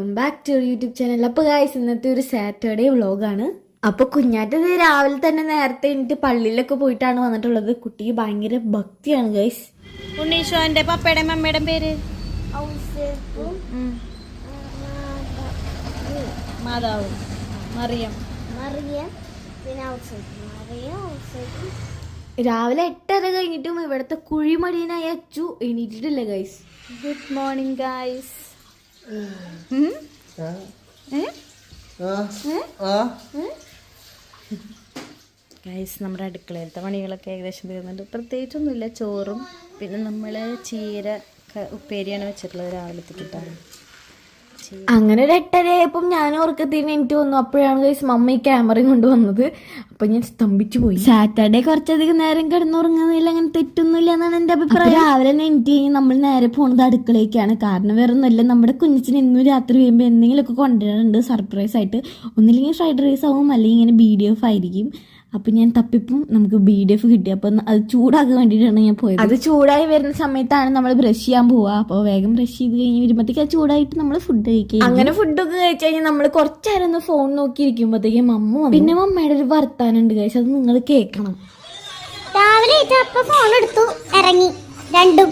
Back to YouTube channel. അപ്പോൾ guys ഇന്നത്തെ ഒരു സാറ്റർഡേ വ്ളോഗാണ്. അപ്പോൾ കുഞ്ഞാറ്റത് രാവിലെ തന്നെ നേരത്തെ എനിക്ക് പള്ളിയിലൊക്കെ പോയിട്ടാണ് വന്നിട്ടുള്ളത്. കുട്ടി ഭയങ്കര ഭക്തിയാണ് ഗൈസ് ഉണ്ണീശോന്റെ പപ്പയുടെ മമ്മയുടെ പേര്. മാതാവ്. മറിയം. രാവിലെ എട്ടര കഴിഞ്ഞിട്ടും ഇവിടുത്തെ കുഴിമടീനായി Achu എണീറ്റിട്ടില്ല guys good morning guys guys നമ്മുടെ അടുക്കളയിലത്തെ പണികളൊക്കെ ഏകദേശം തീർന്നുണ്ട് പ്രത്യേകിച്ചൊന്നുമില്ല ചോറും. പിന്നെ നമ്മൾ ചീര ഉപ്പേരിയാണ് വെച്ചിട്ടുള്ളത് രാവിലത്തെ കിട്ടാറ് അങ്ങനെ ഒരു എട്ടരയായപ്പം ഞാൻ ഓർക്കത്തിന് എനിക്ക് വന്നു. അപ്പോഴാണ് ഗൈസ് മമ്മ ഈ ക്യാമറയും കൊണ്ടുവന്നത് അപ്പൊ ഞാൻ സ്തംഭിച്ചു പോയി. സാറ്റർഡേ കുറച്ചധികം നേരം കിടന്നുറങ്ങുന്നില്ല അങ്ങനെ തെറ്റൊന്നുമില്ല എന്നാണ് എന്റെ അഭിപ്രായം. രാവിലെ തന്നെ എനിക്ക് നമ്മൾ നേരെ പോണത് അടുക്കളേക്കാണ്. കാരണം വേറെ ഒന്നുമില്ല നമ്മുടെ കുഞ്ഞിച്ചിന് ഇന്നും രാത്രി കഴിയുമ്പോൾ എന്തെങ്കിലുമൊക്കെ കൊണ്ടുവരാറുണ്ട് സർപ്രൈസ് ആയിട്ട്. ഒന്നില്ലെങ്കിൽ ഫ്രൈഡ് റൈസ് ആവും അല്ലെങ്കിൽ ഇങ്ങനെ ബി ഡി എഫ് ആയിരിക്കും. അപ്പൊ ഞാൻ തപ്പിപ്പും നമുക്ക് ബി ഡി എഫ് കിട്ടി. അപ്പൊ അത് ചൂടാക്കാൻ വേണ്ടിയിട്ടാണ് ഞാൻ പോയത്. അത് ചൂടായി വരുന്ന സമയത്താണ് നമ്മൾ ബ്രഷ് ചെയ്യാൻ പോവുക. അപ്പോൾ വേഗം ബ്രഷ് ചെയ്ത് കഴിഞ്ഞ് വരുമ്പോഴത്തേക്ക് അത് ചൂടായിട്ട് നമ്മൾ ഫുഡ് കഴിക്കുക അങ്ങനെ ഫുഡൊക്കെ കഴിച്ചു കഴിഞ്ഞാൽ നമ്മൾ കുറച്ചേരം ഒന്ന് ഫോൺ നോക്കിയിരിക്കുമ്പോഴത്തേക്കും മമ്മ വന്നു. പിന്നെ മമ്മയുടെ ഒരു വർത്താനുണ്ട് കഴിച്ചു അത് നിങ്ങൾ കേൾക്കണം. രാവിലെ അപ്പൊ ഫോൺ എടുത്തു. ഇറങ്ങി. രണ്ടും.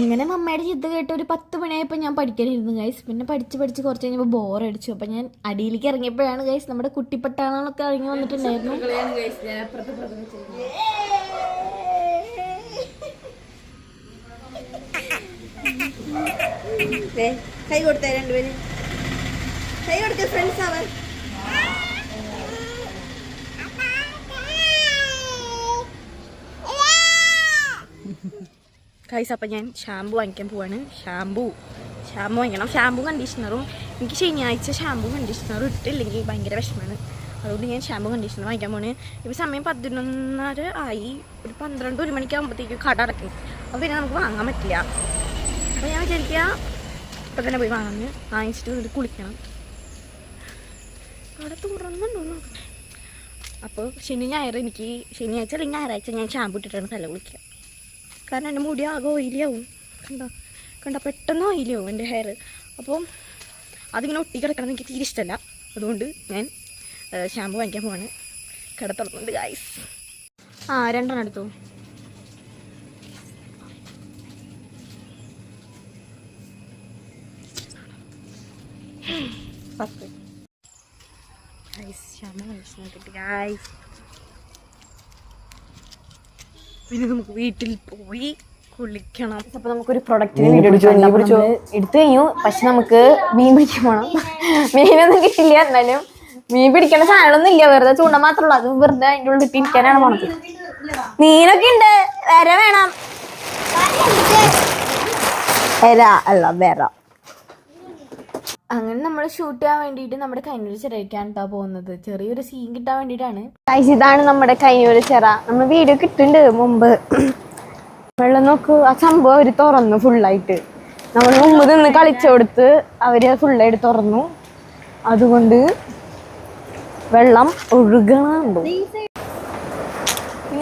അങ്ങനെ മമ്മയുടെ ചിന്ത കേട്ട് ഒരു പത്ത് മണിയായപ്പോൾ ഞാൻ പഠിക്കാനിരുന്നു ഗൈസ് പിന്നെ പഠിച്ച് പഠിച്ച് കുറച്ച് കഴിഞ്ഞപ്പോൾ ബോർ അടിച്ചു. അപ്പം ഞാൻ അടിയിലേക്ക് ഇറങ്ങിയപ്പോഴാണ് ഗൈസ് നമ്മുടെ കുട്ടിപ്പട്ടാളങ്ങളൊക്കെ ഇറങ്ങി വന്നിട്ടുണ്ടായിരുന്നു. കൈ കൊടുത്തേ രണ്ടുപേര് കൈ കൊടുത്തേ ഫ്രണ്ട്സ് അവർ കൈസ് അപ്പം ഞാൻ ഷാമ്പു വാങ്ങിക്കാൻ പോവാണ്. ഷാമ്പു ഷാമ്പു വാങ്ങിക്കണം. ഷാമ്പു കണ്ടീഷണറും എനിക്ക് ശനിയാഴ്ച ഷാമ്പു കണ്ടീഷണറും ഇട്ടില്ലെങ്കിൽ ഭയങ്കര വിഷമമാണ്. അതുകൊണ്ട് ഞാൻ ഷാമ്പു കണ്ടീഷണർ വാങ്ങിക്കാൻ പോണ് ഇപ്പോൾ സമയം പതിനൊന്നര ആയി. ഒരു പന്ത്രണ്ട് ഒരു മണിക്കാകുമ്പോഴത്തേക്ക് കട അടക്കും അപ്പോൾ പിന്നെ നമുക്ക് വാങ്ങാൻ പറ്റില്ല. അപ്പോൾ ഞാൻ വിചാരിക്കുക ഇപ്പം തന്നെ പോയി വാങ്ങാൻ വാങ്ങിച്ചിട്ട് വന്നിട്ട് കുളിക്കണം. അവിടെ തുറന്നുണ്ടോ അപ്പോൾ ശനി ഞായർ എനിക്ക് ശനിയാഴ്ച അല്ലെങ്കിൽ ഞായറാഴ്ച ഞാൻ ഷാമ്പു ഇട്ടിട്ടാണ് തല കുളിക്കുക. കാരണം എന്റെ മുടി ആകെ ഓയിലിയാവും കണ്ടോ? കണ്ടോ? പെട്ടെന്ന് ഓയിലിയാവും എന്റെ ഹെയർ അപ്പം അതിങ്ങനെ ഒട്ടി കിടക്കണം എനിക്ക് തീരെ ഇഷ്ടമല്ല. അതുകൊണ്ട് ഞാൻ ഷാമ്പു വാങ്ങിക്കാൻ പോവാണ്. കിടത്തുന്നുണ്ട് ഗായ്സ് ആ രണ്ടെണ്ണം എടുത്തു. പത്ത്. ഗായ്സ് ഷാമ്പു കിട്ടി ഗായ്സ് പിന്നെ നമുക്ക് വീട്ടിൽ പോയി കുളിക്കണം. അപ്പൊ നമുക്കൊരു പ്രൊഡക്റ്റിന് വീഡിയോ എടുത്തു കഴിഞ്ഞു. പക്ഷെ നമുക്ക് മീൻ പിടിക്കാൻ പോണം. മീനൊന്നും കിട്ടില്ല എന്നാലും മീൻ പിടിക്കേണ്ട സാധനമൊന്നും ഇല്ല. വെറുതെ ചൂണ്ട മാത്രമല്ല അത് വെറുതെ അതിന്റെ ഉള്ളിൽ ഇട്ടിരിക്കാനാണ് പോണത്. മീനൊക്കെ ഉണ്ട്. വര വേണം. വര അല്ല വേറ. അങ്ങനെ നമ്മൾ ഷൂട്ട് ചെയ്യാൻ വേണ്ടിയിട്ട് നമ്മുടെ കൈനൂര് ചിറയ്ക്കാൻ കേട്ടോ പോകുന്നത്. ചെറിയൊരു സീൻ കിട്ടാൻ വേണ്ടിയിട്ടാണ്. ഇതാണ് നമ്മുടെ കൈനൂര് ചിറ. നമ്മൾ വീഡിയോ കിട്ടുന്നുണ്ട് മുമ്പ്. വെള്ളം നോക്കൂ ആ സംഭവം അവർ തുറന്നു ഫുള്ളായിട്ട് നമ്മൾ മുമ്പ് നിന്ന് കളിച്ചു കൊടുത്ത് അവർ ഫുള്ളായിട്ട് തുറന്നു. അതുകൊണ്ട് വെള്ളം ഒഴുകണുണ്ടോ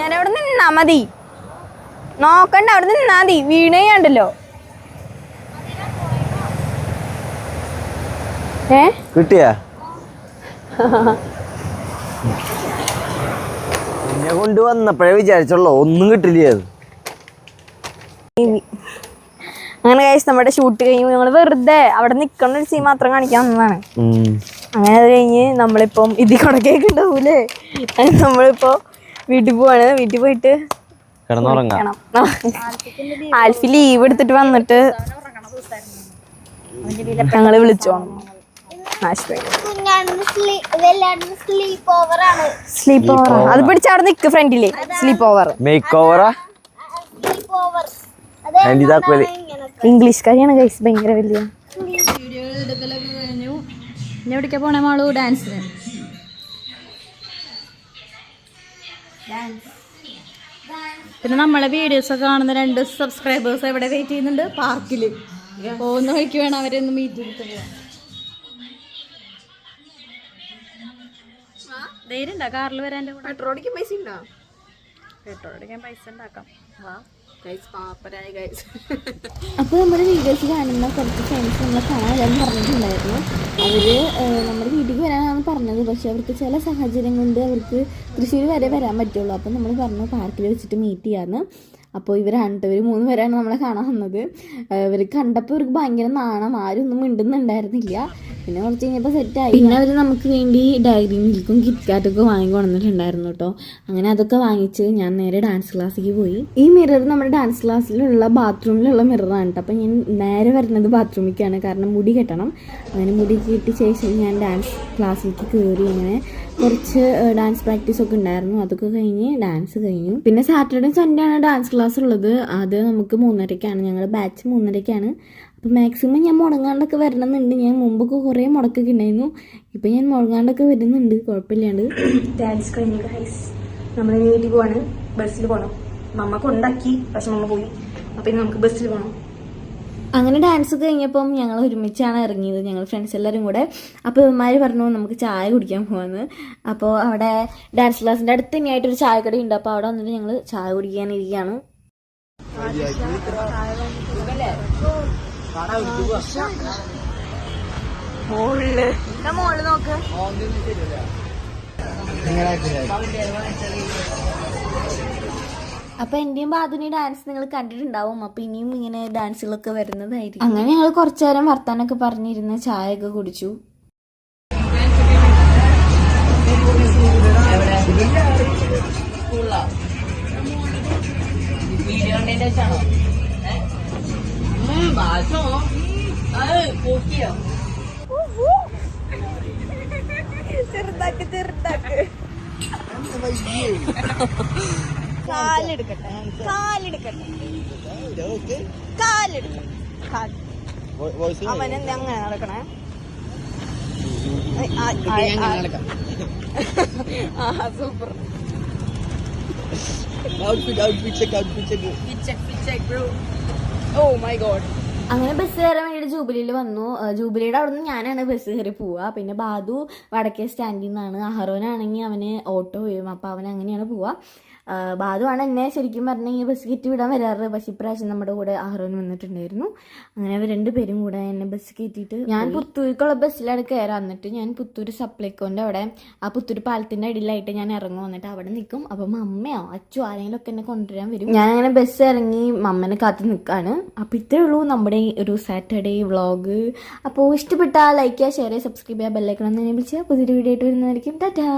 ഞാൻ അവിടെ നിന്നാ മതി. നോക്കണ്ട അവിടെ നിന്നാ മതി. വീണയുണ്ടല്ലോ ഏ? കിട്ടിയാ? എന്നെ കൊണ്ട് വന്നപ്പോഴേ വിചാരിച്ചുള്ളൂ ഒന്നും കിട്ടില്ല അത്? അങ്ങനെ കഴിച്ച് നമ്മുടെ ഷൂട്ട് കഴിയുമ്പോൾ നമ്മൾ വെറുതെ അവിടെ നിൽക്കുന്ന ഒരു സീൻ മാത്രം കാണിക്കാൻ വന്നതാണ്. അങ്ങനെ അത് കഴിഞ്ഞ് നമ്മളിപ്പം ഇതിൽ കൂടെ കേക്ക് ഉണ്ടാവൂലേ അത് നമ്മളിപ്പോ വീട്ടിൽ പോവാണ്. വീട്ടിൽ പോയിട്ട്. ആൽഫി ലീവ് എടുത്തിട്ട് വന്നിട്ട് ഞങ്ങൾ വിളിച്ചു കുഞ്ഞാണ് വെല്ലാണ്ട് സ്ലീപ്പ് ഓവർ ആണ് സ്ലീപ്പ് ഓവർ അത് പിടിച്ചവിടെ നിക്ക് ഫ്രണ്ടിൽ. സ്ലീപ്പ് ഓവർ മേക്ക് ഓവറാ ഇംഗ്ലീഷ് കരിയാണ് ഗൈസ് ഭയങ്കര വലിയ. എവിടേക്കാ പോണേ മാളു? ഡാൻസിന് പിന്നെ നമ്മളെ വീഡിയോസ് ഒക്കെ കാണുന്ന രണ്ട് സബ്സ്ക്രൈബേഴ്സ് എവിടെ വെയിറ്റ് ചെയ്യുന്നുണ്ട്? പാർക്കിൽ പോകുന്ന വഴിക്ക് വേണം അവരെ ഒന്ന് മീറ്റ് ചെയ്തിട്ട് പോവാൻ ധൈര്യം ഉണ്ടോ കാറിൽ കൂടെ? പെട്രോൾ അടിക്കാൻ പൈസ ഉണ്ടോ? പെട്രോൾ അടിക്കാൻ പൈസ ഉണ്ടാക്കാം. വാ. അപ്പോൾ നമ്മുടെ വീഡിയോസ് കാണുന്ന കുറച്ച് ഫ്രണ്ട്സ് നമ്മളെ കാണാൻ എല്ലാവരും പറഞ്ഞിട്ടുണ്ടായിരുന്നു. അവർ നമ്മുടെ വീട്ടിലേക്ക് വരാനാണ് പറഞ്ഞത്. പക്ഷേ അവർക്ക് ചില സാഹചര്യം കൊണ്ട് അവർക്ക് തൃശ്ശൂർ വരെ വരാൻ പറ്റുള്ളൂ. അപ്പോൾ നമ്മൾ പറഞ്ഞു പാർക്കിൽ വെച്ചിട്ട് മീറ്റ് ചെയ്യാമെന്ന് അപ്പോൾ ഇവരാണ് ട്ടോ. ഇവർ മൂന്ന് പേരാണ് നമ്മളെ കാണാൻ വന്നത്. ഇവർ കണ്ടപ്പോൾ ഇവർക്ക് ഭയങ്കര നാണം. ആരും ഒന്നും മിണ്ടുന്നുണ്ടായിരുന്നില്ല. പിന്നെ കുറച്ച് കഴിഞ്ഞപ്പോൾ സെറ്റായി പിന്നെ അവർ നമുക്ക് വേണ്ടി ഡയറി മിൽക്കും കിറ്റ്കാറ്റൊക്കെ വാങ്ങി കൊണ്ടുവന്നിട്ടുണ്ടായിരുന്നു കേട്ടോ അങ്ങനെ അതൊക്കെ വാങ്ങിച്ച് ഞാൻ നേരെ ഡാൻസ് ക്ലാസ്സിലേക്ക് പോയി. ഈ മിറർ നമ്മുടെ ഡാൻസ് ക്ലാസ്സിലുള്ള ബാത്റൂമിലുള്ള മിററാണ് കേട്ടോ അപ്പോൾ ഞാൻ നേരെ വരുന്നത് ബാത്റൂമിലേക്കാണ് കാരണം മുടി കെട്ടണം. അങ്ങനെ മുടി കെട്ടി ശേഷം ഞാൻ ഡാൻസ് ക്ലാസ്സിലേക്ക് കയറി അങ്ങനെ കുറച്ച് ഡാൻസ് പ്രാക്ടീസ് ഒക്കെ ഉണ്ടായിരുന്നു. അതൊക്കെ കഴിഞ്ഞ് ഡാൻസ് കഴിഞ്ഞു. പിന്നെ സാറ്റർഡേ സൺഡേ ആണ് ഡാൻസ് ക്ലാസ് ഉള്ളത്. അത് നമുക്ക് മൂന്നരയ്ക്കാണ് ഞങ്ങളുടെ ബാച്ച് മൂന്നരയ്ക്കാണ് അപ്പോൾ മാക്സിമം ഞാൻ മുടങ്ങാണ്ടൊക്കെ വരണമെന്നുണ്ട്. ഞാൻ മുമ്പൊക്കെ കുറേ മുടക്കൊക്കെ ഉണ്ടായിരുന്നു. ഇപ്പം ഞാൻ മുടങ്ങാണ്ടൊക്കെ വരുന്നുണ്ട്. കുഴപ്പമില്ലാണ്ട്. ഡാൻസ് കഴിഞ്ഞു ഗൈസ് നമ്മൾ വീട്ടിൽ പോവാണ്. ബസ്സിൽ പോകണം മമ്മ കൊണ്ടാക്കി പക്ഷെ മമ്മ പോയി. അപ്പം നമുക്ക് ബസ്സിൽ പോകണം അങ്ങനെ ഡാൻസ് കഴിഞ്ഞപ്പം ഞങ്ങൾ ഒരുമിച്ചാണ് ഇറങ്ങിയത്. ഞങ്ങൾ ഫ്രണ്ട്സ് എല്ലാവരും കൂടെ. അപ്പോൾ ഇവന്മാർ പറഞ്ഞു നമുക്ക് ചായ കുടിക്കാൻ പോകാമെന്ന് അപ്പോൾ അവിടെ ഡാൻസ് ക്ലാസ്സിന്റെ അടുത്ത് തന്നെയായിട്ടൊരു ചായക്കട ഉണ്ട്. അപ്പോൾ അവിടെ വന്നിട്ട് ഞങ്ങൾ ചായ കുടിക്കാനിരിക്കുകയാണ്. മോളിൽ. നോക്ക്? അപ്പൊ എന്റെയും ബാധുനി ഡാൻസ് നിങ്ങൾ കണ്ടിട്ടുണ്ടാവും. അപ്പൊ ഇനിയും ഇങ്ങനെ ഡാൻസുകളൊക്കെ വരുന്നതായിരിക്കും. അങ്ങനെ ഞങ്ങൾ കുറച്ചു നേരം വർത്താനൊക്കെ പറഞ്ഞിരുന്ന് ചായ ഒക്കെ കുടിച്ചു. ചെറുതാക്ക് ചെറുതാക്ക്. കാലെടുക്കട്ടെ. കാലെടുക്കട്ടെ. കാലെടുക്കട്ടെ. കാൽ അവൻ എന്താ അങ്ങനെ നടക്കണേ? ഐ, ആ, ആ, ആ. സൂപ്പർ. ഓ മൈ ഗോഡ് അങ്ങനെ ബസ് കയറാൻ വേണ്ടിയിട്ട് ജൂബിലിയിൽ വന്നു. ജൂബിലിയുടെ അവിടെ നിന്ന് ഞാനാണ് ബസ് കയറി പോവുക പിന്നെ ബാദു വടക്കേ സ്റ്റാൻഡിൽ നിന്നാണ്. അഹറോനാണെങ്കിൽ അവന് ഓട്ടോ വരും. അപ്പോൾ അവൻ അങ്ങനെയാണ് പോവുക ബാധുവാണ് എന്നെ ശരിക്കും പറഞ്ഞെങ്കിൽ ബസ് കയറ്റി വിടാൻ വരാറ്. പക്ഷേ ഇപ്രാവശ്യം നമ്മുടെ കൂടെ അഹറോൻ വന്നിട്ടുണ്ടായിരുന്നു. അങ്ങനെ അവർ രണ്ടുപേരും കൂടെ എന്നെ ബസ് കയറ്റിയിട്ട് ഞാൻ പുത്തൂർക്കുള്ള ബസ്സിലാണ് കയറാൻ എന്നിട്ട് ഞാൻ പുത്തൂർ സപ്ലൈക്കോന്റെ അവിടെ ആ പുത്തൂർ പാലത്തിന്റെ അടിയിലായിട്ട് ഞാൻ ഇറങ്ങും. വന്നിട്ട് അവിടെ നിൽക്കും. അപ്പം അമ്മയോ അച്ഛോ ആരെങ്കിലും ഒക്കെ എന്നെ കൊണ്ടുവരാൻ വരും. ഞാൻ അങ്ങനെ ബസ് ഇറങ്ങി മമ്മനെ കാത്തു നിൽക്കുകയാണ് അപ്പോൾ ഇത്രയേ ഉള്ളൂ നമ്മുടെ ഈ ഒരു സാറ്റർഡേ വ്ളോഗ് അപ്പോൾ ഇഷ്ടപ്പെട്ടാൽ ലൈക്ക് ചെയ്യുക ഷെയർ ചെയ്യുക സബ്സ്ക്രൈബ് ചെയ്യുക ബെല്ലൈക്കണം എന്ന് വിളിച്ചാൽ പുതിയൊരു വീഡിയോ ആയിട്ട് വരുന്നതായിരിക്കും. ടാറ്റാ.